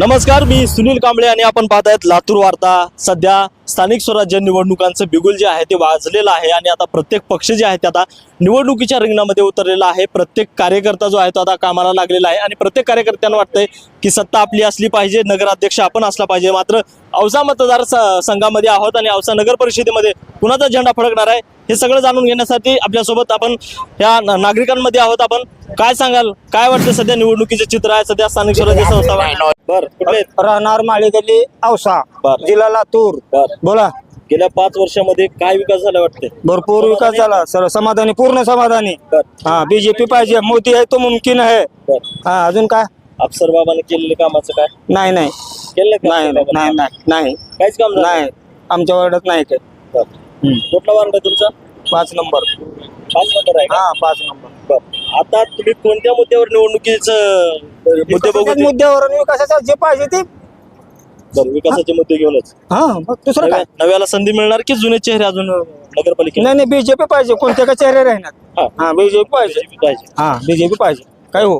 नमस्कार मी सुनील कांबळे आणि आपण पाहत आहेत लातूर वार्ता. सध्या स्थानिक स्वराज्य निवडणुकांचं बिगुल जे आहे ते वाजलेलं आहे आणि आता प्रत्येक पक्ष जे आहे ते आता निवडणुकीच्या रिंगणामध्ये उतरलेला आहे. प्रत्येक कार्यकर्ता जो आहे तो आता कामाला लागलेला आहे आणि प्रत्येक कार्यकर्त्यांना वाटतंय की सत्ता आपली असली पाहिजे नगराध्यक्ष आपण असला पाहिजे. मात्र औसा मतदार संघामध्ये आहोत आणि औसा नगर परिषदेमध्ये कुणाचा झेंडा फडकणार आहे? हे सगळं जाणून घेण्यासाठी आपल्यासोबत आपण या नागरिकांमध्ये आहोत. आपण काय सांगाल? काय वाटतं सध्या निवडणुकीचे चित्र आहे? सध्या स्थानिक स्वराज्य संस्था बर. कुठले? राहणार माळी गल्ली औसा बरं. जिल्हा लातूर. बर. बोला. गेल्या पाच वर्षामध्ये काय विकास झाला वाटते? भरपूर विकास झाला. सर समाधानी पूर्ण समाधानी. हा बीजेपी पाहिजे. मोदी आहे तो मुमकिन आहे. हा अजून काय? अफसर बाबाने केलेले कामाचं काय? नाही नाही. केलं का? नाही नाही काहीच काम नाही. आमच्या वार्डात नाही काय. कुठला वार्ड आहे तुमचा? पाच नंबर. पाच नंबर आहे का? हा पाच नंबर. बर. आता तुम्ही कोणत्या मुद्द्यावर निवडणुकीचं मुद्दे बघू मुद्द्यावर विकासाचं जे पाहिजे ते. बर विकासाचे मुद्दे घेऊनच. हा मग दुसरं काय? नव्या- नव्याला संधी मिळणार की जुने चेहरे अजून नगरपालिकेत नाही नाही बीजेपी पाहिजे. कोणत्या का चेहरे राहणार? हा. बीजेपी पाहिजे. पाहिजे. हा बीजेपी पाहिजे. काय हो?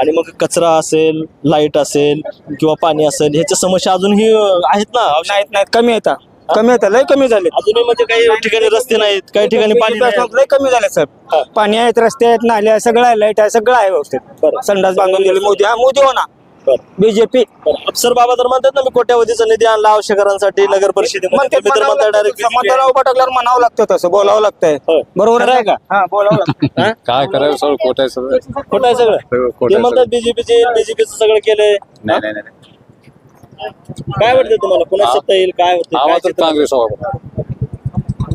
आणि मग कचरा असेल लाइट असेल किंवा पाणी असेल ह्याच्या समस्या अजूनही अं, आहेत ना नाहीत नाहीत कमी येतात कमी येतात लय कमी झाले. अजूनही म्हणजे काही ठिकाणी रस्ते नाहीत काही ठिकाणी पाणी नाही. लय कमी झाले हा. साहेब पाणी आहेत रस्ते आहेत नाले आहेत सगळं आहे लाइट आहे सगळं आहे व्यवस्थित. बरं. संडास बांधून दिले मोदी हा मोदी हो ना बरं. बीजेपी. बरं. अफसर बाबा तर म्हणतात ना मी कोट्यावधीचा निधी आणला आवश्यकरांसाठी नगर परिषदेमध्ये. तुम्ही तर म्हणता डायरेक्ट मतदाला उभा टाकल्यावर म्हणावं लागतं तसं बोलावं लागतंय. बरोबर खरं आहे का? हा बोलावं लागतं. काय करायचं खोट आहे सगळं. खोटं आहे सगळं. सगळं खोटं ते आहे म्हणतात बीजेपीचे बीजेपीचं सगळं केलंय. नाही नाही नाही. काय वाटतं तुम्हाला? पुन्हा सत्ता येईल? काय आम्हाला तर? काँग्रेस हवा.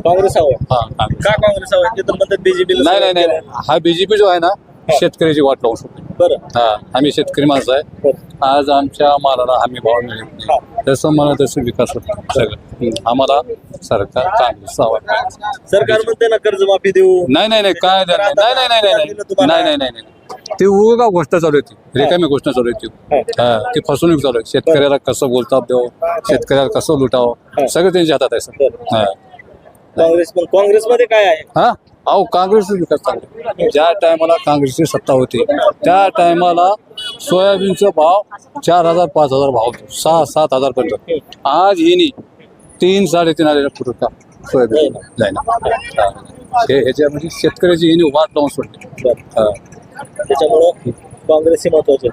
काँग्रेस हवं. हा काँग्रेस. का काँग्रेस हवं? ते तर म्हणतात बीजेपी नाही नाही नाही. हा बीजेपी जो आहे ना शेतकऱ्याची वाट लावून सोडते बरं. हा आम्ही शेतकरी माणसं आहे. बरं. आज आमच्या मालाला हमी भाव मिळत. नाही. तसं मला तसं विकास होतो. सगळं. आम्हाला सरकार काँग्रेस सरकार म्हणते ना कर्जमाफी देऊ. नाही नाही नाही. काय नाही नाही नाही नाही नाही नाही नाही नाही. ते उगा गोष्ट चालू होती रिकामी गोष्ट चालू होती हा. ती फसवणूक चालू आहे. शेतकऱ्याला कसं बोलतात देऊ शेतकऱ्याला कसं लुटावं सगळं त्यांच्या हातात आहे सर. हा. काँग्रेस पण काँग्रेसमध्ये काय आहे? हा? अहो काँग्रेसचा विकास चांगला ज्या टायमाला काँग्रेसची सत्ता होती त्या टायमाला सोयाबीनचा भाव चार हजार पाच हजार भाव होतो. सहा सात हजार पर्यंत. आज हिनी तीन साडेतीन हजार फुट का सोयाबीन जायना हे. ह्याच्यामध्ये शेतकऱ्याची हिनी वाट लावून सोडली. हा. त्याच्यामुळं काँग्रेस हे. महत्त्वाचे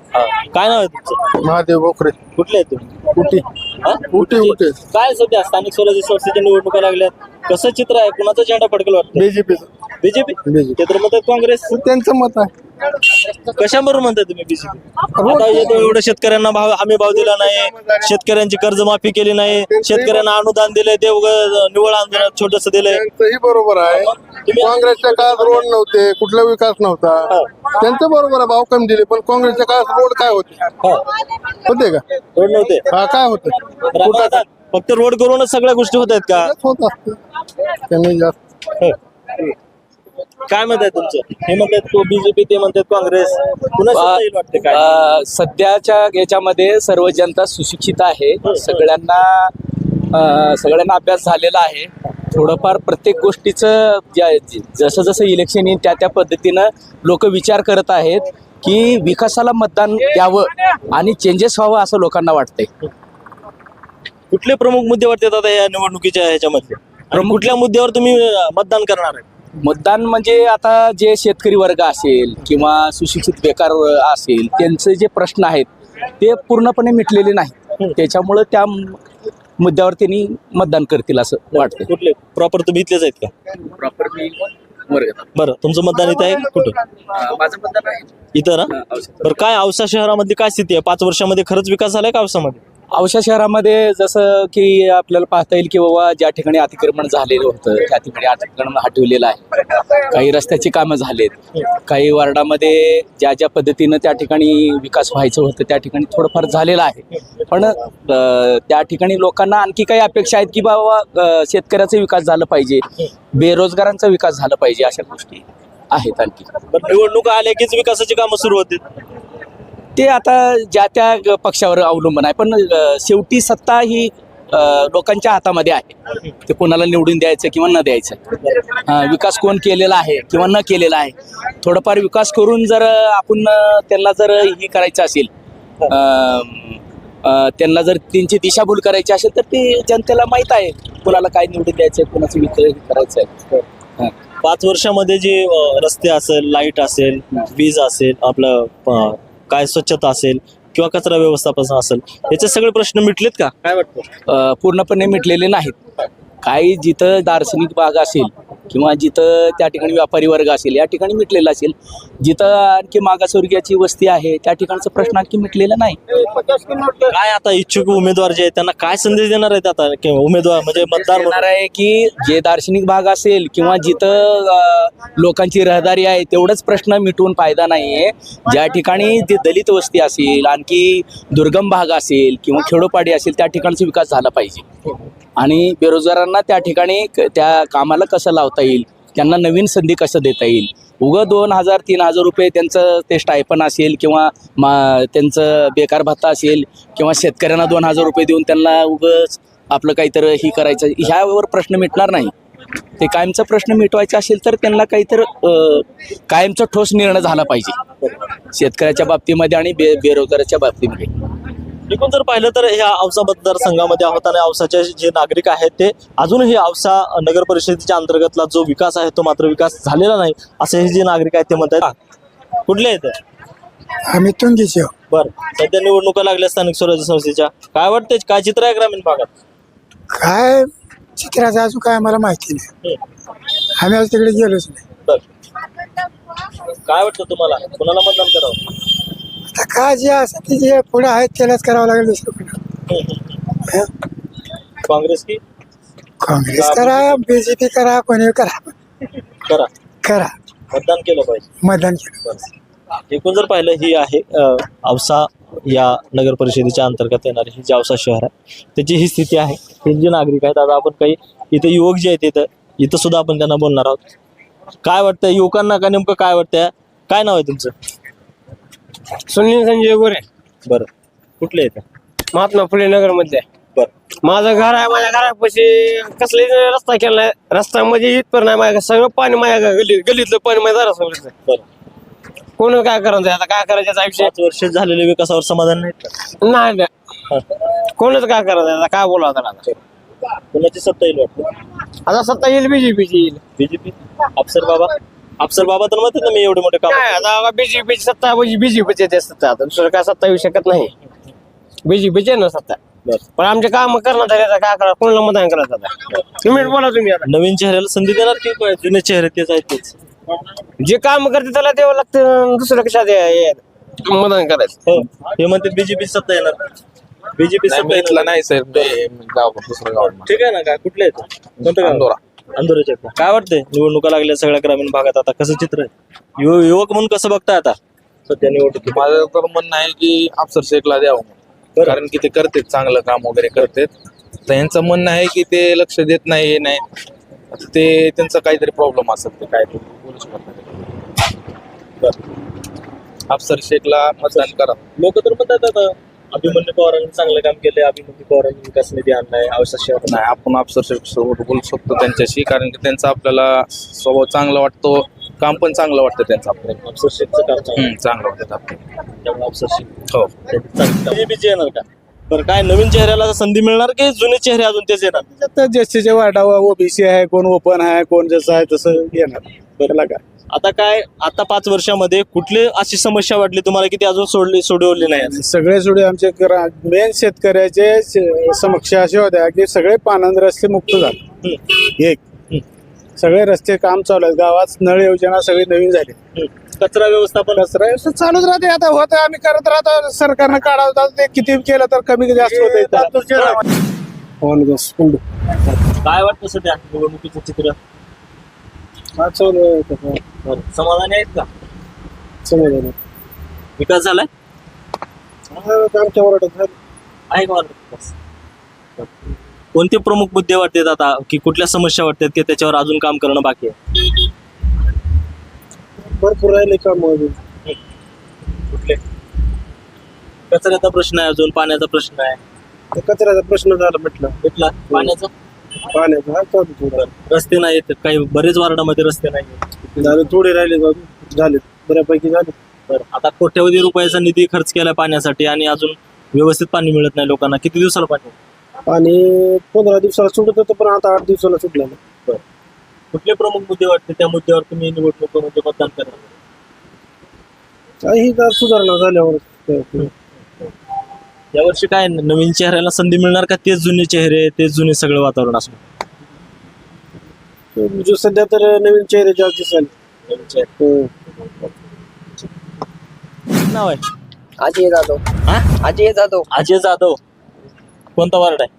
काय नाव आहे तुमचं? महादेव बोकरे. कुठले आहेत तुम्ही? उटी. हा? उटी उटी. काय सध्या स्थानिक स्वराज्य संस्थेच्या निवडणुका लागल्यात? कसं चित्र आहे? कुणाचा झेंडा फडकल वाटतं बीजेपीचं बीजेपी. ते तर म्हणतात काँग्रेस. त्यांचं मत आहे. कशाबरोबर म्हणताय तुम्ही बीजेपी आता येतो एवढं शेतकऱ्यांना भाव हमी भाव दिला नाही शेतकऱ्यांची कर्जमाफी केली नाही शेतकऱ्यांना अनुदान दिलंय ते उगाच निवड आंदोलन छोटस दिलंय. त्यांचंही बरोबर आहे. काँग्रेसच्या काळात रोड नव्हते कुठला विकास नव्हता. त्यांचं बरोबर आहे भाव कमी दिले पण काँग्रेसच्या काळात रोड काय होते? हा. होते का? रोड नव्हते. हा काय होते? आता आता फक्त रोड करूनच सगळ्या गोष्टी होत आहेत का? होत असते. त्यांनी जास्त काय म्हणत आहे तुमचं? हे म्हणतात तो बीजेपी ते म्हणतात काँग्रेस. पुन्हा सत्ता येईल वाटते काय? अ, सध्याच्या याच्यामध्ये सर्व जनता सुशिक्षित आहे. सगळ्यांना अ, सगळ्यांना अभ्यास झालेला आहे. थोडंफार प्रत्येक गोष्टीचं ज्या जे- जसं जसं इलेक्शन येईल त्या त्या पद्धतीनं लोक विचार करत आहेत की विकासाला मतदान द्यावं आणि चेंजेस व्हावं असं लोकांना वाटतंय. कुठले प्रमुख मुद्दे वाटतात आता या निवडणुकीच्या ह्याच्यामध्ये आणि कुठल्या मुद्द्यावर तुम्ही अं, मतदान करणार आहे? मतदान म्हणजे आता जे शेतकरी वर्ग असेल किंवा सुशिक्षित बेकार असेल त्यांचे जे प्रश्न आहेत ते पूर्णपणे मिटलेले नाहीत. त्याच्यामुळं त्या मुद्द्यावर त्यांनी मतदान करतील असं वाटतं कुठले? प्रॉपर तुम्ही इथलेच आहेत का? प्रॉपर मी वर्ग बरं तुमचं मतदान इथं आहे? कुठं? माझं मतदान आहे. इथं ना? बरं काय औसा शहरामधली काय स्थिती आहे? पाच वर्षामध्ये खरंच विकास झालाय का औसामध्ये? औषा शहरामध्ये जसं की आपल्याला पाहता येईल की बाबा ज्या ठिकाणी अतिक्रमण झालेलं होतं त्या ठिकाणी अतिक्रमण हटवलेलं आहे. काही रस्त्याची कामं झालेत. काही वार्डामध्ये ज्या ज्या पद्धतीनं त्या ठिकाणी विकास व्हायचं होतं त्या ठिकाणी थोडंफार झालेलं आहे. पण त्या ठिकाणी लोकांना आणखी काही अपेक्षा आहेत की बाबा शेतकऱ्याचा विकास झाला पाहिजे बेरोजगारांचा विकास झाला पाहिजे अशा गोष्टी आहेत आणखी. निवडणुका आल्या कीच विकासाची कामं सुरू होतील. ते आता ज्या त्या पक्षावर अवलंबून आहे. पण शेवटी सत्ता ही लोकांच्या हातामध्ये आहे. ते कोणाला निवडून द्यायचं किंवा न द्यायचं. विकास कोण केलेला आहे किंवा न केलेला आहे. थोडंफार विकास करून जर आपण त्यांना जर हे करायचं असेल त्यांना जर त्यांची दिशाभूल करायची असेल तर ती जनतेला माहीत आहे कुणाला काय निवडून द्यायचं आहे कुणाचं विक्रय करायचं आहे. पाच वर्षामध्ये जे रस्ते असेल लाइट असेल वीज असेल आपलं काय स्वच्छता असेल किंवा कचरा व्यवस्थापन असेल याचे सगळे प्रश्न मिटलेत का? काय वाटतं? पूर्णपणे मिटलेले नाहीत. काही जिथं दार्शनिक भाग असेल किंवा जिथं त्या ठिकाणी व्यापारी वर्ग असेल या ठिकाणी मिटलेला असेल जिथं आणखी मागासवर्गीयाची वस्ती आहे त्या ठिकाणचा प्रश्न आणखी मिटलेला नाही. काय आता इच्छुक उमेदवार जे आहेत त्यांना काय संदेश देणार आहेत आता? कि उमेदवार म्हणजे मतदार म्हणून? आहे की जे दार्शनिक भाग असेल किंवा जिथं अ, लोकांची रहदारी आहे तेवढंच प्रश्न मिटवून फायदा नाही आहे ज्या ठिकाणी जे दलित वस्ती असेल आणखी दुर्गम भाग असेल किंवा खेडोपाडी असेल त्या ठिकाणचा विकास झाला पाहिजे. आणि बेरोजगारांना त्या ठिकाणी क- त्या कामाला कसं लावता येईल? त्यांना नवीन संधी कसं देता येईल? उगं दोन हजार तीन हजार रुपये त्यांचं ते स्टायपन असेल किंवा मा त्यांचं बेकार भत्ता असेल किंवा शेतकऱ्यांना दोन हजार रुपये देऊन त्यांना उगंच आपलं काहीतरी ही करायचं ह्यावर प्रश्न मिटणार नाही. ते कायमचा प्रश्न मिटवायचा असेल तर त्यांना काहीतरी कायमचा ठोस निर्णय झाला पाहिजे. शेतकऱ्याच्या बाबतीमध्ये आणि बे बेरोजगाराच्या बाबतीमध्ये. एकूण जर पाहिलं तर ह्या औसा मतदारसंघामध्ये आहोत आणि औसाचे जे नागरिक आहेत ते अजूनही औसा नगर परिषदेच्या अंतर्गतला जो विकास आहे तो मात्र विकास झालेला नाही असे हे जे नागरिक आहेत ते म्हणतात कुठले आहेत? आम्ही तुंगीचे बर. सध्या निवडणुका लागल्या स्थानिक स्वराज्य संस्थेच्या. काय वाटतंय? काय चित्र आहे ग्रामीण भागात? काय चित्राचं अजून काय आम्हाला माहिती नाही. आम्ही आज तिकडे गेलोच नाही. बर. काय वाटतं तुम्हाला? कुणाला मतदान करावं? आता काय जे असं ते जे पुढे आहेत त्यालाच करावं लागेल दुसरं पुढं काँग्रेस की? काँग्रेस करा बीजेपी करा कोणी करा. करा. करा. मतदान केलं पाहिजे. मतदान केलं एकूण जर पाहिलं ही आहे अ, औसा या नगर परिषदेच्या अंतर्गत येणारी ही जे औसा शहर आहे त्याची ही स्थिती आहे. हे जे नागरिक आहेत आता आपण काही इथे युवक जे आहेत इथं इथं सुद्धा आपण त्यांना बोलणार आहोत. काय वाटतंय? युवकांना का नेमकं काय वाटतंय? काय नाव आहे तुमचं? सुनील संजय गोरे. बरं. कुठले येतं महात्मा फुले नगरमध्ये बरं. माझं घर आहे माझ्या घरापाशी कसले रस्ता केलाय रस्ता म्हणजे इथपर्यंत नाही माझ्या सगळं पाणी माझ्या गल्लीत गल्लीतलं पाणी माझ्या दारासमोर बरं. कोण काय करायचं आता? काय करायचं याचा विषय? पाच वर्ष झालेल्या विकासावर समाधान नाही का? नाही नाही. कोणच काय करायचं आता? काय बोलावं त्याला आता? कोणाची सत्ता येईल वाटतं? आता सत्ता येईल बीजेपीची येईल. बीजेपी अफसर बाबा? अफसर बाबा तर म्हणतात ना मी एवढे मोठे काम नाही आता बीजेपीची सत्ता म्हणजे बीजेपीची सत्ता. आता दुसरं काय सत्ता येऊ शकत नाही. बीजेपीची ना सत्ता. पण आमचे काम करणार काय करा कोणाला मतदान करायचं आता? तुम्ही बोला तुम्ही आता. नवीन चेहऱ्याला संधी देणार की काय? जुने चेहरे तेच आहेत तेच? जे काम करते त्याला द्यावं लागतं दुसरं कशा मतदान करायचं. हो. हे म्हणते बीजेपी सत्ता येणार. बीजेपी सत्ता येणार. नाही सर गाव दुसरं गाव ठीक आहे ना काय? कुठले आहेत? कोणतं गाव? अंदोरा. का? काय वाटतंय? निवडणुका लागल्या सगळ्या ग्रामीण भागात आता. कसं चित्र आहे? युव- युवक म्हणून कसं बघताय आता? सध्या निवडणुकीत. माझं तर म्हणणं आहे की अफसर शेखला द्यावं म्हणून. कारण की ते करतेत चांगलं काम वगैरे करतेत. तर यांचं म्हणणं आहे की ते लक्ष देत नाही हे नाही. आता ते त्यांचं काहीतरी प्रॉब्लेम असेल ते काय ते बोलू शकत नाही. अफसर शेखला मतदान करा. लोक तर म्हणतात आता अभिमन्यू पवारांनी चांगलं काम केलंय अभिमन्यू पवारांनी विकास निधी आणलाय आवश्यक नाही आपण सोबत बोलू शकतो त्यांच्याशी कारण की त्यांचा आपल्याला स्वभाव चांगला वाटतो काम पण चांगलं वाटतं त्यांचं आपल्याला अफसर शेखचं काम चांगलं चांगलं वाटतं आपल्याला त्यामुळे अफसर शेख हो बीजेपीचे येणार का? बरं काय नवीन चेहऱ्याला संधी मिळणार की जुने चेहरे अजून तेच येणार? आता ज्येष्ठचे वाटावं ओबीसी आहे कोण ओपन आहे कोण जसं आहे तसं येणार. त्याला काय? आता काय आता पाच वर्षामध्ये कुठली अशी समस्या वाटली तुम्हाला की ती अजून सोडली सोडवली नाही सगळे सोडे आमचे मेन शेतकऱ्याचे समक्ष असे होत्या की सगळे पानंद रस्ते मुक्त झाले. एक. सगळे रस्ते काम चालू आहेत. गावात नळ योजना सगळी नवीन झाली. कचरा व्यवस्थापन कचरा व्यवस्था चालूच राहते. आता होत आम्ही करत राहतो. सरकारनं काढावं ते किती केलं तर कमी जास्त होत काय वाटतं सध्या निवडणुकीचं चित्र. समाधानी आहेत का? विकास झालाय? आमच्या आहे का विकास? कोणते प्रमुख मुद्दे वाटतात आता? की कुठल्या समस्या वाटतात की त्याच्यावर अजून काम करणं बाकी आहे? भरपूर राहिले काम कुठले? कचऱ्याचा प्रश्न आहे अजून पाण्याचा प्रश्न आहे. कचऱ्याचा प्रश्न झाला म्हटलं. कुठला पाण्याचा? पाण्याचा हा चालू थोडा. रस्ते नाहीत काही बरेच वार्डामध्ये रस्ते नाही झाले थोडे राहिले झाले बऱ्यापैकी झाले. आता कोट्यवधी रुपयाचा निधी खर्च केला पाण्यासाठी आणि अजून व्यवस्थित पाणी मिळत नाही लोकांना. किती दिवसाला पाणी? आणि पंधरा दिवसाला सुटत होतं पण आता आठ दिवसाला सुटलं नाही. कुठले प्रमुख मुद्दे वाटते त्या मुद्द्यावर तुम्ही निवडणुकीमध्ये मतदान करणार? काही जर सुधारणा झाल्यावर यावर्षी काय नवीन चेहऱ्याला संधी मिळणार का? तेच जुने चेहरे तेच जुने सगळं वातावरण असणार. जो सध्या तर नवीन चेहरे जास्त दिसायला नवीन चेहरे. नाव आहे? अजय जाधव. हा? अजय जाधव. अजय जाधव. कोणता वार्ड आहे?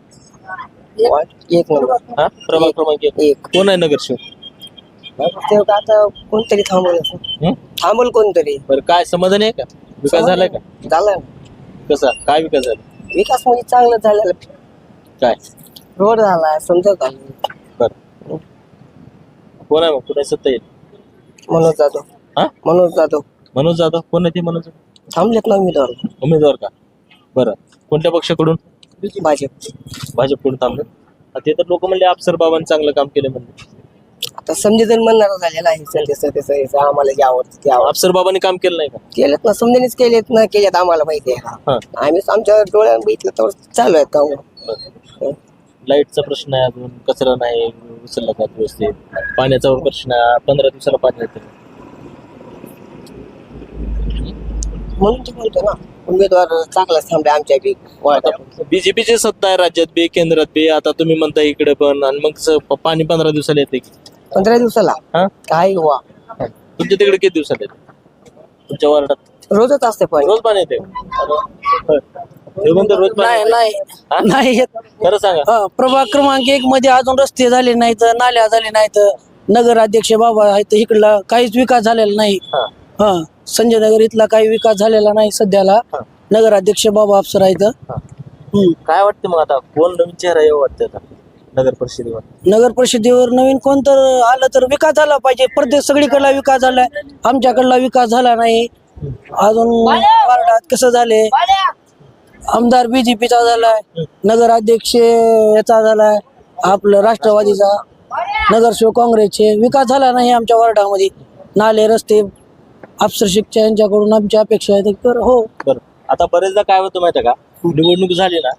एक नंबर. हा? प्रभाग क्रमांक एक. एक. कोण आहे नगरसेवक? ते आता कोणतरी थांबवल हं? थांबल कोणतरी. बरं काय समाधान आहे का? विकास झालाय का? झाला. कसा? काय विकास झाला? विकास म्हणजे चांगला झालेला. काय? रोड झाला समजा झाला. बरं. कोण आहे मग? कुठे सत्ता येईल? मनोज जाधव. हा? मनोज जाधव. मनोज जाधव? कोण आहे ते मनोज? जाधव? थांबलेत ना उमेदवार. उमेदवार का? बरं. कोणत्या पक्षाकडून? भाजप? भाजपकडून थांबले. आता ते तर लोक म्हणले अफसर बाबांनी चांगलं काम केलं म्हणले आता समजेजण म्हणणार झालेला आहे. सर त्याचं त्याचं याचं आम्हाला जे आवडतं ते आवडतं. अफसर बाबांनी काम केलं नाही का? केलेत ना समजेनेच केलेत ना केलेत आम्हाला माहिती आहे. हा. आम्ही आमच्या डोळ्यात बघितलं तर चालू आहेत काम. लाईटचा प्रश्न आहे अजून कचरा नाही उचलला जात व्यवस्थित. पाण्याचा प्रश्न आहे. पंधरा दिवसाला पाणी येतं. म्हणून ते म्हणतो ना. उमेदवार चांगलाच थांबले आमच्या बी वार्डात. बीजेपीची सत्ता आहे राज्यात बी केंद्रात बी. आता तुम्ही म्हणता इकडे पण आणि मग स- पाणी पंधरा दिवसाला येते की? पंधरा दिवसाला? हा? काय हुआ तुमच्या तिकडे किती दिवसाला येते? तुमच्या वार्डात? रोजच असते पण. रोज पाणी येते? म्हणतो रोज नाही. नाही. हा? नाही येत. खरं सांगा. हा, प्रभाग क्रमांक एक मध्ये अजून रस्ते झाले नाहीत नाल्या झाले नाहीत. नगराध्यक्ष बाबा आहेत इकडला काहीच विकास झालेला नाही. हा. हा. संजय नगर इथला काही विकास झालेला नाही सध्याला. हा. नगराध्यक्ष बाबा अफसर आहेत. हम्म. काय वाटतं मग आता? कोण नवीन चेहरा येऊ वाटतं आता? नगर परिषदेवर. नगर परिषदेवर नवीन कोण तर आलं तर विकास झाला पाहिजे. प्रत्येक सगळीकडला विकास झालाय. आमच्याकडला विकास झाला नाही. अजून वार्डात कसं झाले आमदार बीजेपीचा झालाय. नगराध्यक्ष याचा झालाय. आपलं राष्ट्रवादीचा. नगरसेवक काँग्रेसचे. विकास झाला नाही आमच्या वार्डामध्ये. नाले रस्ते अफसरशिकच्या यांच्याकडून आमच्या अपेक्षा आहेत. तर हो. बरं. आता बरेचदा काय होतं माहिती आहे का? निवडणूक झाली ना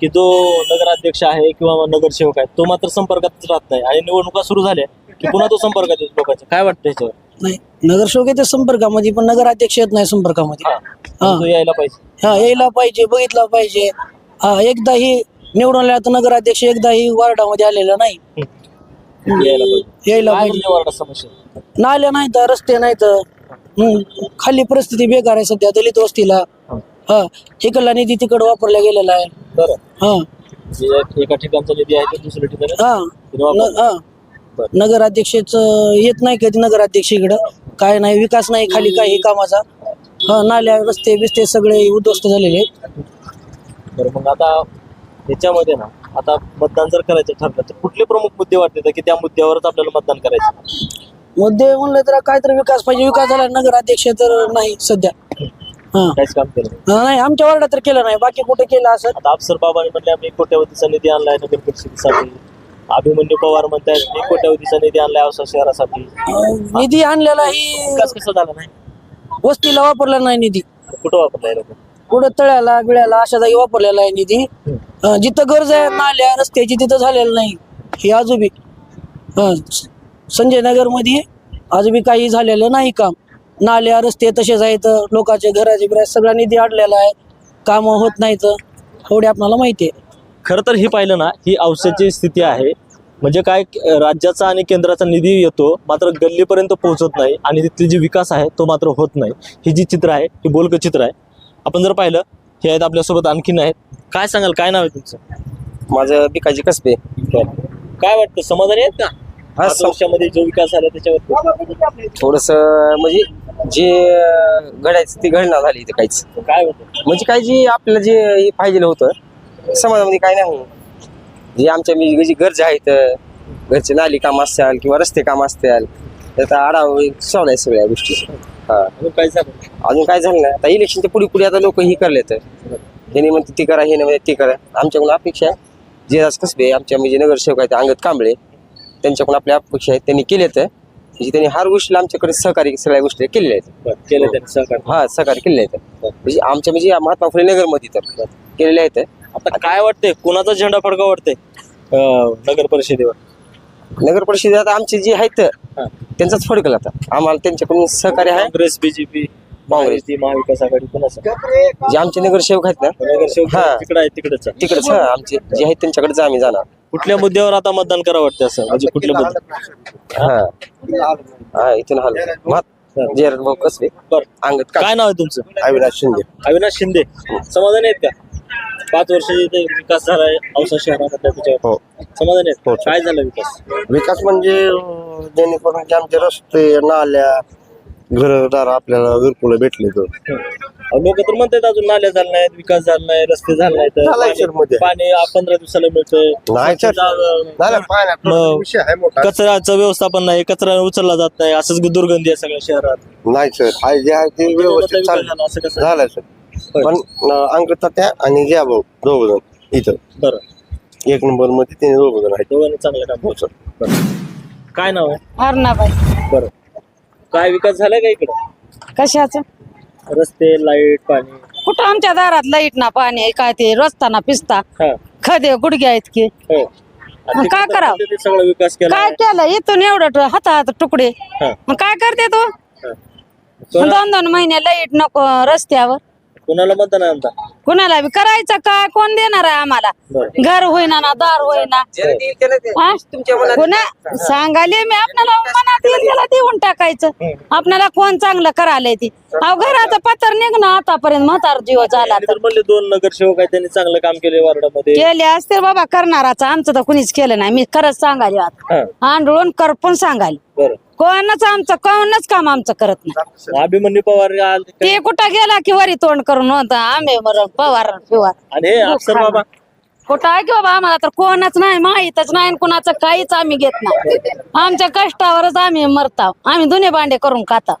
की जो नगराध्यक्ष आहे किंवा नगरसेवक आहे तो मात्र संपर्कातच राहत नाही. आणि निवडणुका सुरू झाल्या की पुन्हा तो संपर्कात येतो लोकांच्या काय वाटतं ह्याच्यावर नाही नगरसेवक येते संपर्कामध्ये पण नगराध्यक्ष येत नाही संपर्कामध्ये. हा. तो यायला पाहिजे. हा यायला पाहिजे बघितला पाहिजे. हा एकदाही निवडून आला तर नगराध्यक्ष एकदाही वार्डामध्ये आलेला नाही. यायला पाहिजे. यायला काय पाहिजे. तुमच्या वार्डात समस्या? नाल्या नाहीत रस्ते नाहीत हम्म. खाली परिस्थिती बेकार आहे सध्या दलित वस्तीला. हा. इकडला निधी तिकडे वापरला गेलेला आहे. बरं. हा. एका ठिकाणचा निधी आहे दुसऱ्या ठिकाणी? हा. न- हा. नगराध्यक्षच येत नाही कधी नगराध्यक्ष इकडं. काय नाही विकास नाही खाली काही कामाचा. हा नाल्या रस्ते बिस्ते सगळे उद्ध्वस्त झालेले आहेत. बरं मग आता याच्यामध्ये ना आता मतदान जर करायचं ठरलं तर कुठले प्रमुख मुद्दे वाटते की त्या मुद्द्यावरच आपल्याला मतदान करायचं? मुद्दे म्हणलं तर काहीतरी विकास पाहिजे. विकास झाला नगराध्यक्ष तर नाही सध्या. हा. काहीच काम केलं नाही. नाही आमच्या वार्डात तर केलं नाही. बाकी कुठे केलं असं? आता अफसर बाबांनी म्हणले आम्ही कोट्यावधीचा निधी आणलाय नगर परिषदेसाठी. अभिमन्यू पवार म्हणतात मी कोट्यावधीचा निधी आणलाय औसा शहरासाठी. निधी आणलेला ही विकास कसा झाला नाही? वस्तीला वापरला नाही निधी. कुठं वापरलाय लोक? कुठं तळ्याला बिळ्याला अशा जागी वापरलेला आहे निधी. अं, जिथं गरज आहे नाल्या रस्त्याची तिथं झालेलं नाही. ही आजूबी. संजय नगरमध्ये आजूबी काही झालेलं नाही काम. नाल्या रस्ते तसेच आहेत लोकांचे घराचे बिरा सगळा निधी अडलेला आहे. कामं होत नाहीत एवढे आपल्याला माहिती आहे. खरं तर ही पाहिलं ना ही औषधाची स्थिती आहे. म्हणजे काय राज्याचा आणि केंद्राचा निधी येतो मात्र गल्लीपर्यंत पोहोचत नाही आणि तिथली जी विकास आहे तो मात्र होत नाही. ही जी चित्र आहे ही बोलकं चित्र आहे. आपण जर पाहिलं हे आहेत आपल्यासोबत आणखीन आहेत. काय सांगाल काय नाव आहे तुमचं? माझं बिकाजी कसबे. काय वाटतं समाधानी आहेत का? हा, पाच वर्षामध्ये जो विकास झाला त्याच्यावर थोडस म्हणजे जे घडायचं ते घडणार झाली इथे काहीच. काय होतं? म्हणजे काय जे आपल्याला जे हे पाहिजे होतं समाजामध्ये काय नाही. जे आमच्या म्हणजे जी गरजा आहेत घरचे नाली काम असतील किंवा रस्ते काम असतील त्याचा आढावा सोडाय सगळ्या गोष्टी. हा. अजून काय झालं? अजून काय झालं नाही. आता इलेक्शनच्या पुढे पुढे आता लोक ही करले तर हे म्हणते ती करा हे नाही ते करा. आमच्याकडून अपेक्षा आहे. जे कसबे आमच्या म्हणजे नगरसेवक आहेत अंगत कांबळे त्यांच्याकडून आपल्या अपेक्षा आहेत त्यांनी केले तर म्हणजे त्यांनी हर गोष्टीला आमच्याकडे सहकार्य सगळ्या गोष्टी केलेल्या आहेत. केलं त्यांनी सहकार्य. हा सहकार्य केलेले आहेत. म्हणजे आमच्या म्हणजे महात्मा फुले नगरमध्ये तर केलेले आहेत. आता काय वाटतंय? कोणाचा झेंडा फडका वाटतंय? अं, नगर परिषदेवर. नगर परिषदेत आता आमचे जे आहेत त्यांचाच फडकल आता. आम्हाला त्यांच्याकडून सहकार्य आहे. काँग्रेस बीजेपी महायुती महाविकास आघाडी कोणाचा? जे आमचे नगरसेवक आहेत ना नगरसेवक हा. तिकडे आहे तिकडेच. आहे. तिकडेच हा आमचे जे आहेत त्यांच्याकडेच आम्ही जाणार. कुठल्या मुद्द्यावर आता मतदान करावं वाटतं असं? म्हणजे कुठल्या हा हा इथून हाल भाऊ कसबे अंगत का काय नाव आहे तुमचं? अविनाश शिंदे. अविनाश शिंदे. समाधान आहेत का? पाच वर्ष इथे विकास झालाय औसा शहरामध्ये त्याच्यावर. हो. समाधान आहेत? काय झालं विकास? विकास म्हणजे अं, जेणेकरून की आमचे रस्ते नाल्या घरदार आपल्याला घरकुलं भेटले तर. लोक तर म्हणतात अजून नाल्या झाल्या नाहीत विकास झाला नाही रस्ते झाले नाहीत झालाय पाणी- सरमध्ये. पाणी आ- पंधरा दिवसाला मिळतंय. नाही सर. स्वच्छता, मग कचऱ्याचं व्यवस्थापन नाही कचरा उचलला जात नाही असंच दुर्गंधी आहे सगळ्या शहरात. नाही सर जे आहे ते व्यवस्थित विकास चाललं झाला, असं कसं? झालंय सर. पण अंकता त्या आणि ज्या भाऊ दोघ जण इथं. बरं. एक नंबरमध्ये तिने दोघ जण आहेत. दोघांनी चांगलं काम केलं. बरं. काय नाव? आहे अर्णाबाई बरं. काय विकास झालाय का इकडे? कशाचं? रस्ते लाइट पाणी. कुठं आमच्या दारात लाइट ना पाणी आहे, काय ते रस्ता ना पिस्ता. हा. खदे गुडघ्या आहेत की. हो. आणि मग काय तिकडे करावं? ते सगळा विकास केला काय केलं? इथून एवढं हातात तुकडे. हा. मग काय करते तू? कोणा- दोन दोन महिने लाइट नको रस्त्यावर. कोणाला मतदान आहे आमचा? कुणाला बी करायचं काय? कोण देणार आहे आम्हाला? बरं. घर होईना ना दार होईना. हा? सांगाले मी आपल्याला मनात येईल त्याला देऊन टाकायचं. आपल्याला कोण चांगलं करायला ती? अहो घराचं पत्र निघणं आतापर्यंत म्हातार जीव झाला तर. म्हणले दोन नगरसेवक आहेत त्यांनी चांगलं काम केले वार्डामध्ये. केले असते बाबा करणाराचं. आमचं तर कुणीच केलं नाही. मी खरंच सांगायला आता. आंदोलन करपून सांगायला. बरं. कोणच आमचं कोणच काम आमचं करत नाही. अभिमन्यू पवार ते कुठं गेला की वरी तोंड करून होता आम्ही पवार पिवार. आणि हे अफसर बाबा कुठं आहे की बाबा आम्हाला? तर कोणाच नाही माहीतच नाही आणि कुणाचं काहीच आम्ही घेत नाही. आमच्या कष्टावरच आम्ही मरताव आम्ही दुने भांडे करून खाता.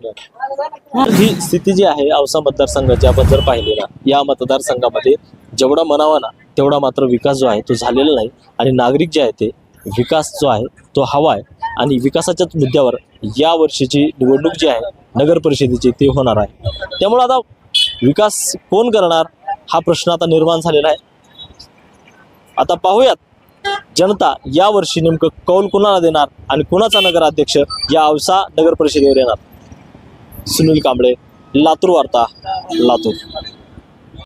तर ही स्थिती जी आहे औसा मतदारसंघाची आपण जर पाहिली ना या मतदारसंघामध्ये जेवढा म्हणावा ना तेवढा मात्र विकास जो आहे तो झालेला नाही. आणि नागरिक जे आहे ते विकास जो आहे तो हवा आहे. आणि विकासाच्याच मुद्द्यावर या वर्षीची निवडणूक जी आहे नगर परिषदेची ती होणार आहे. त्यामुळे आता विकास कोण करणार हा प्रश्न आता निर्माण झालेला आहे. आता पाहूयात. जनता या वर्षी नेमकं कौल कुणाला देणार आणि कुणाचा नगराध्यक्ष या औसा नगर परिषदेवर येणार? सुनील कांबळे लातूर वार्ता लातूर.